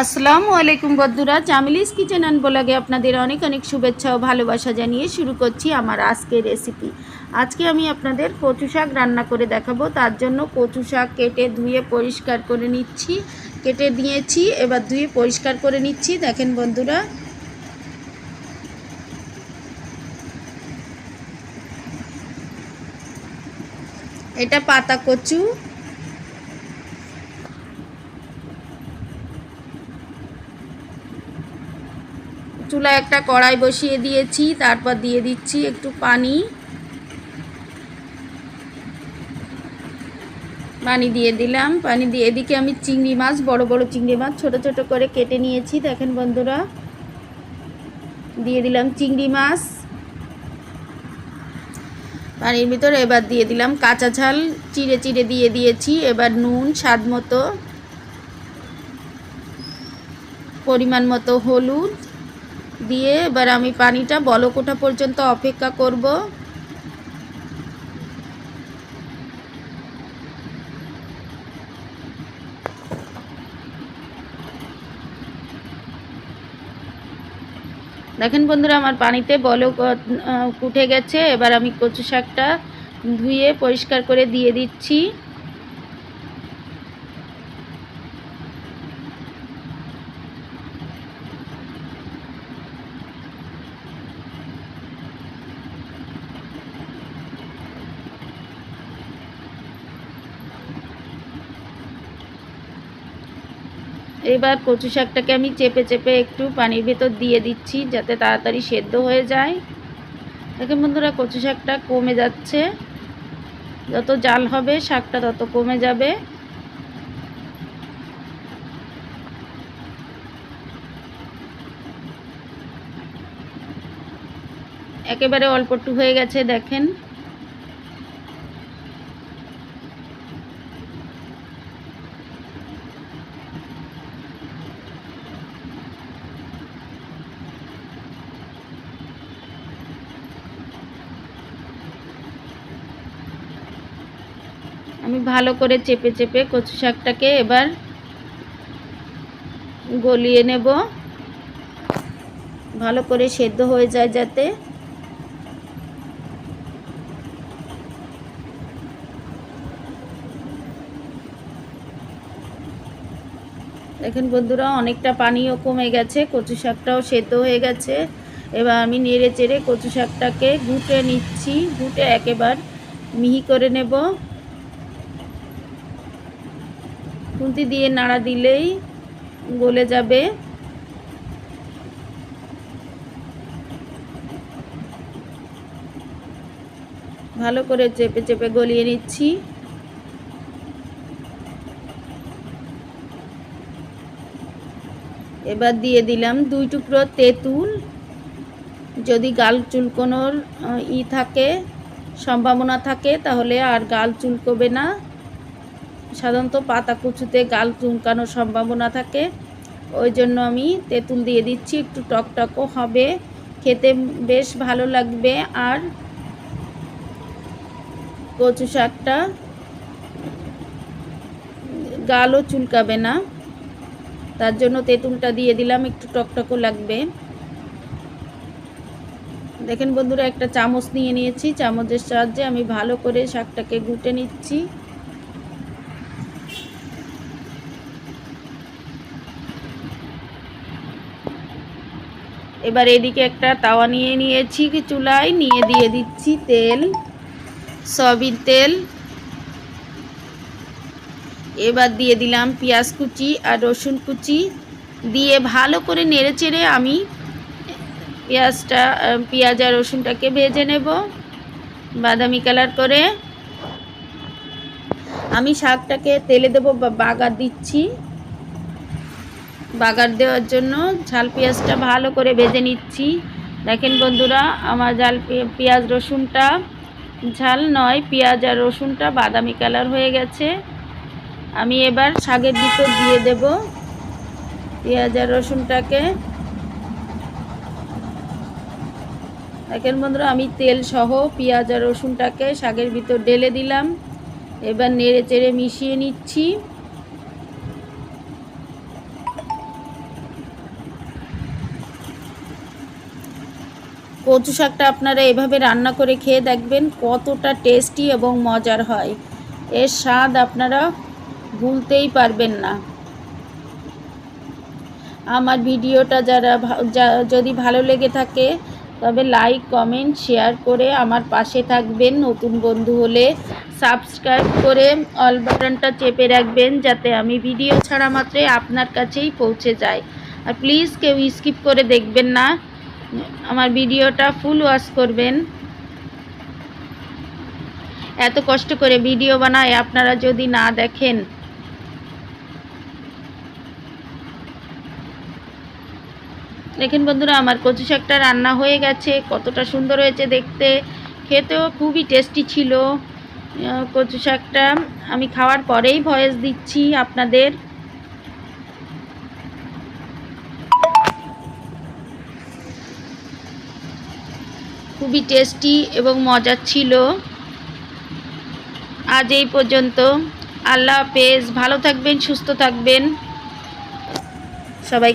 আসসালামু আলাইকুম বন্ধুরা চামিলিস কিচেন অ্যান্ড ব্লগে আপনাদের অনেক অনেক শুভেচ্ছা ও ভালোবাসা জানিয়ে শুরু করছি আমার আজকের রেসিপি আজকে আমি আপনাদের কচু শাক রান্না করে দেখাবো। তার জন্য কচু শাক কেটে ধুয়ে পরিষ্কার করে নিচ্ছি, কেটে দিয়েছি, এবার ধুয়ে পরিষ্কার করে নিচ্ছি। দেখেন বন্ধুরা। এটা পাতা কচু। চুলায় একটা কড়াই বসিয়ে দিয়েছি, তারপর দিয়ে দিচ্ছি একটু পানি। পানি দিয়ে দিলাম, পানি দিয়ে এদিকে আমি চিংড়ি মাছ, বড় বড় চিংড়ি মাছ ছোট ছোট করে কেটে নিয়েছি, দেখেন বন্ধুরা। দিয়ে দিলাম চিংড়ি মাছ। পানির ভিতরে এবার দিয়ে দিলাম কাঁচা ঝাল, চিড়ে চিড়ে দিয়ে দিয়েছি, এবার নুন, স্বাদ মতো, পরিমাণ মতো হলুদ। দিয়ে এবার আমি পানিটা বলক ওঠা পর্যন্ত অপেক্ষা করব। দেখেন বন্ধুরা, আমার পানিতে বলক উঠে গেছে। এবার আমি কচু শাকটা ধুয়ে পরিষ্কার করে দিয়ে দিচ্ছি। এবার কচু শাকটাকে আমি চেপে চেপে একটু পানির ভেতর দিয়ে দিচ্ছি যাতে তাড়াতাড়ি সেদ্ধ হয়ে যায়। দেখেন বন্ধুরা, কচু শাকটা কমে যাচ্ছে। যত জাল হবে, শাকটা তত কমে যাবে। একেবারে অল্প একটু হয়ে গেছে, দেখেন। আমি ভালো করে চেপে চেপে কচু শাকটাকে এবার গলিয়ে নেব। ভালো করে সেদ্ধ হয়ে যায় যাতে। দেখেন বন্ধুরা, অনেকটা পানিও কমে গেছে, কচু শাকটাও সেদ্ধ হয়ে গেছে। এবার আমি নেড়ে চেড়ে কচু শাকটাকে ঘুটে নিচ্ছি ঘুটে একেবার মিহি করে নেব। খুন্তি দিয়ে নাড়া দিলেই গলে যাবে। ভালো করে চেপে চেপে গলিয়ে নিচ্ছি। এবার দিয়ে দিলাম দুই টুকরো তেঁতুল। যদি গাল চুলকোনোর ই থাকে, সম্ভাবনা থাকে, তাহলে আর গাল চুলকোবে না। সাধারণত পাতা কুচুতে গাল চুলকানোর সম্ভাবনা থাকে। ওই জন্য আমি তেঁতুল দিয়ে দিচ্ছি, একটু টকটকও হবে। খেতে বেশ ভালো লাগবে। আর কচু শাকটা গালও চুলকাবে না। তার জন্য তেঁতুলটা দিয়ে দিলাম, একটু টকটকও লাগবে। দেখেন বন্ধুরা, একটা চামচ নিয়ে নিয়েছি। চামচের সাহায্যে আমি ভালো করে শাকটাকে গুটে নিচ্ছি। এবার এদিকে একটা তাওয়া নিয়ে নিয়েছি, চুলায় নিয়ে দিয়ে দিচ্ছি তেল, সয়াবিন তেল। এবার দিয়ে দিলাম পেঁয়াজ কুচি আর রসুন কুচি। দিয়ে ভালো করে নেড়ে চেড়ে আমি পেঁয়াজটা, পেঁয়াজ আর রসুনটাকে ভেজে নেব বাদামি কালার করে। আমি শাকটাকে তেলে দেবো বাগার দিচ্ছি। বাগার দেওয়ার জন্য। ঝাল পেঁয়াজটা ভালো করে ভেজে নিচ্ছি। দেখেন বন্ধুরা, আমার ঝাল পেঁয়াজ রসুনটা ঝাল নয়, পেঁয়াজ আর রসুনটা বাদামি কালার হয়ে গেছে। আমি এবার শাকের ভিতর দিয়ে দেব পেঁয়াজ আর রসুনটাকে। দেখেন বন্ধুরা, আমি তেল সহ পেঁয়াজ আর রসুনটাকে শাকের ভিতর ঢেলে দিলাম। এবার নেড়ে চেড়ে মিশিয়ে নিচ্ছি। কচু শাকটা আপনারা এভাবে রান্না করে খেয়ে দেখবেন কতটা টেস্টি এবং মজার হয়। এর স্বাদ আপনারা ভুলতেই পারবেন না। আমার ভিডিওটা যারা যদি ভালো লেগে থাকে, তবে লাইক কমেন্ট শেয়ার করে আমার পাশে থাকবেন নতুন বন্ধু হলে। সাবস্ক্রাইব করে অল বাটনটা চেপে রাখবেন যাতে আমি ভিডিও ছাড়া মাত্রই আপনার কাছেই পৌঁছে যায় আর প্লিজ কেউ স্কিপ করে দেখবেন না। আমার ভিডিওটা ফুল ওয়াশ করবেন। এত কষ্ট করে ভিডিও বানায়, আপনারা যদি না দেখেন। দেখেন বন্ধুরা, আমার কচু শাকটা রান্না হয়ে গেছে, কতটা সুন্দর হয়েছে দেখতে। খেতেও খুবই টেস্টি ছিল। কচু শাকটা আমি খাওয়ার পরেই ভয়েস দিচ্ছি আপনাদের। খুবই টেস্টি এবং মজার ছিল। আজ এই পর্যন্ত। আল্লাহ হাফেজ। ভালো থাকবেন, সুস্থ থাকবেন। সবাইকে